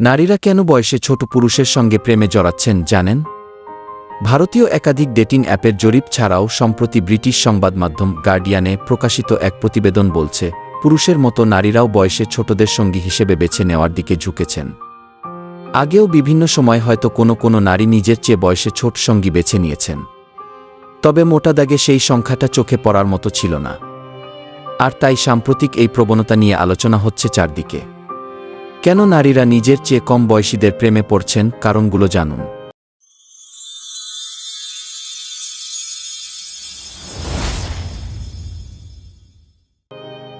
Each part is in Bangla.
নারীরা কেন বয়সে ছোট পুরুষের সঙ্গে প্রেমে জড়াচ্ছেন জানেন? ভারতীয় একাধিক ডেটিং অ্যাপের জরিপ ছাড়াও সম্প্রতি ব্রিটিশ সংবাদ মাধ্যম গার্ডিয়ানে প্রকাশিত এক প্রতিবেদন বলছে, পুরুষের মতো নারীরাও বয়সে ছোটদের সঙ্গী হিসেবে বেছে নেওয়ার দিকে ঝুঁকেছেন। আগেও বিভিন্ন সময় হয়তো কোনো কোনো নারী নিজের চেয়ে বয়সে ছোট সঙ্গী বেছে নিয়েছেন। তবে মোটা দাগে সেই সংখ্যাটা চোখে পড়ার মতো ছিল না। আর তাই সাম্প্রতিক এই প্রবণতা নিয়ে আলোচনা হচ্ছে চারদিকে। কেন নারীরা নিজের চেয়ে কম বয়সীদের প্রেমে পড়ছেন কারণগুলো জানুন।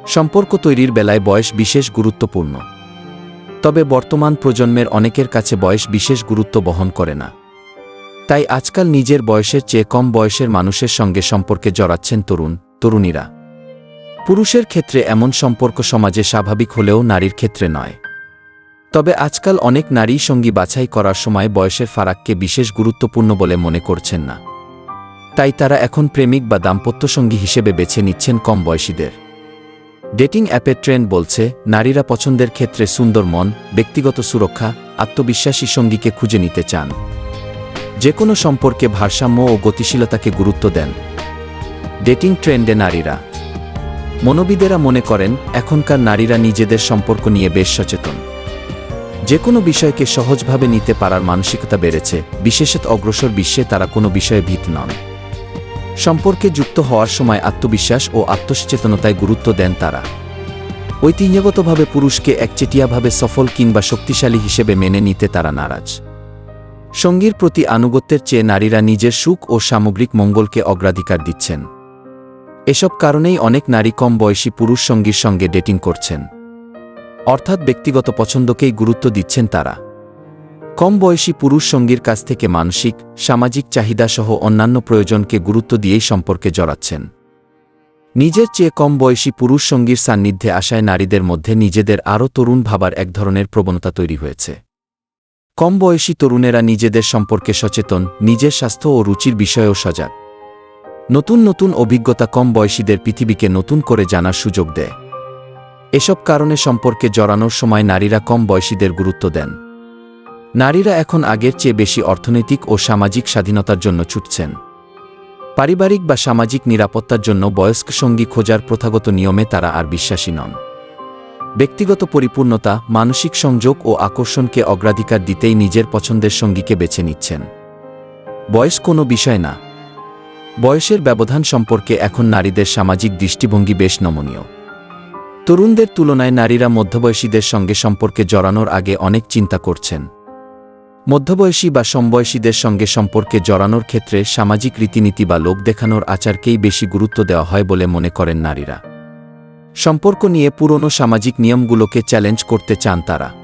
সম্পর্ক তৈরির বেলায় বয়স বিশেষ গুরুত্বপূর্ণ। তবে বর্তমান প্রজন্মের অনেকের কাছে বয়স বিশেষ গুরুত্ব বহন করে না। তাই আজকাল নিজের বয়সের চেয়ে কম বয়সের মানুষের সঙ্গে সম্পর্কে জড়াচ্ছেন তরুণ, তরুণীরা। পুরুষের ক্ষেত্রে এমন সম্পর্ক সমাজে স্বাভাবিক হলেও নারীর ক্ষেত্রে নয়। তবে আজকাল অনেক নারী সঙ্গী বাছাই করার সময় বয়সের ফারাককে বিশেষ গুরুত্বপূর্ণ বলে মনে করছেন না। তাই তারা এখন প্রেমিক বা দাম্পত্য সঙ্গী হিসেবে বেছে নিচ্ছেন কম বয়সীদের। ডেটিং অ্যাপের ট্রেন্ড বলছে, নারীরা পছন্দের ক্ষেত্রে সুন্দর মন, ব্যক্তিগত সুরক্ষা, আত্মবিশ্বাসী সঙ্গীকে খুঁজে নিতে চান। যে কোনো সম্পর্কে ভারসাম্য ও গতিশীলতাকে গুরুত্ব দেন। ডেটিং ট্রেন্ডে নারীরা। মনোবিদেরা মনে করেন, এখনকার নারীরা নিজেদের সম্পর্ক নিয়ে বেশ সচেতন। যে কোনো বিষয়কে সহজভাবে নিতে পারার মানসিকতা বেড়েছে, বিশেষত অগ্রসর বিশ্বে তারা কোনো বিষয়ে ভীত নন। সম্পর্কে যুক্ত হওয়ার সময় আত্মবিশ্বাস ও আত্মসচেতনতায় গুরুত্ব দেন তারা। ঐতিহ্যগতভাবে পুরুষকে একচেটিয়াভাবে সফল কিংবা শক্তিশালী হিসেবে মেনে নিতে তারা নারাজ। সঙ্গীর প্রতি আনুগত্যের চেয়ে নারীরা নিজের সুখ ও সামগ্রিক মঙ্গলকে অগ্রাধিকার দিচ্ছেন। এসব কারণেই অনেক নারী কম বয়সী পুরুষ সঙ্গীর সঙ্গে ডেটিং করছেন। অর্থাৎ ব্যক্তিগত পছন্দকেই গুরুত্ব দিচ্ছেন তারা। কম বয়সী পুরুষ সঙ্গীর কাছ থেকে মানসিক, সামাজিক চাহিদাসহ অন্যান্য প্রয়োজনকে গুরুত্ব দিয়েই সম্পর্কে জড়াচ্ছেন। নিজের চেয়ে কম বয়সী পুরুষ সঙ্গীর সান্নিধ্যে আসায় নারীদের মধ্যে নিজেদের আরও তরুণ ভাবার এক ধরনের প্রবণতা তৈরি হয়েছে। কম বয়সী তরুণেরা নিজেদের সম্পর্কে সচেতন, নিজের স্বাস্থ্য ও রুচির বিষয়েও সজাগ। নতুন নতুন অভিজ্ঞতা কম বয়সীদের পৃথিবীকে নতুন করে জানার সুযোগ দেয়। এসব কারণে সম্পর্কে জড়ানোর সময় নারীরা কম বয়সীদের গুরুত্ব দেন। নারীরা এখন আগের চেয়ে বেশি অর্থনৈতিক ও সামাজিক স্বাধীনতার জন্য ছুটছেন। পারিবারিক বা সামাজিক নিরাপত্তার জন্য বয়স্ক সঙ্গী খোঁজার প্রথাগত নিয়মে তারা আর বিশ্বাসী নন। ব্যক্তিগত পরিপূর্ণতা, মানসিক সংযোগ ও আকর্ষণকে অগ্রাধিকার দিতেই নিজের পছন্দের সঙ্গীকে বেছে নিচ্ছেন। বয়স কোনো বিষয় না। বয়সের ব্যবধান সম্পর্কে এখন নারীদের সামাজিক দৃষ্টিভঙ্গি বেশ নমনীয়। তরুণদের তুলনায় নারীরা মধ্যবয়সীদের সঙ্গে সম্পর্কে জড়ানোর আগে অনেক চিন্তা করছেন। মধ্যবয়সী বা সমবয়সীদের সঙ্গে সম্পর্কে জড়ানোর ক্ষেত্রে সামাজিক রীতিনীতি বা লোক দেখানোর আচারকেই বেশি গুরুত্ব দেওয়া হয় বলে মনে করেন নারীরা। সম্পর্ক নিয়ে পুরনো সামাজিক নিয়মগুলোকে চ্যালেঞ্জ করতে চান তারা।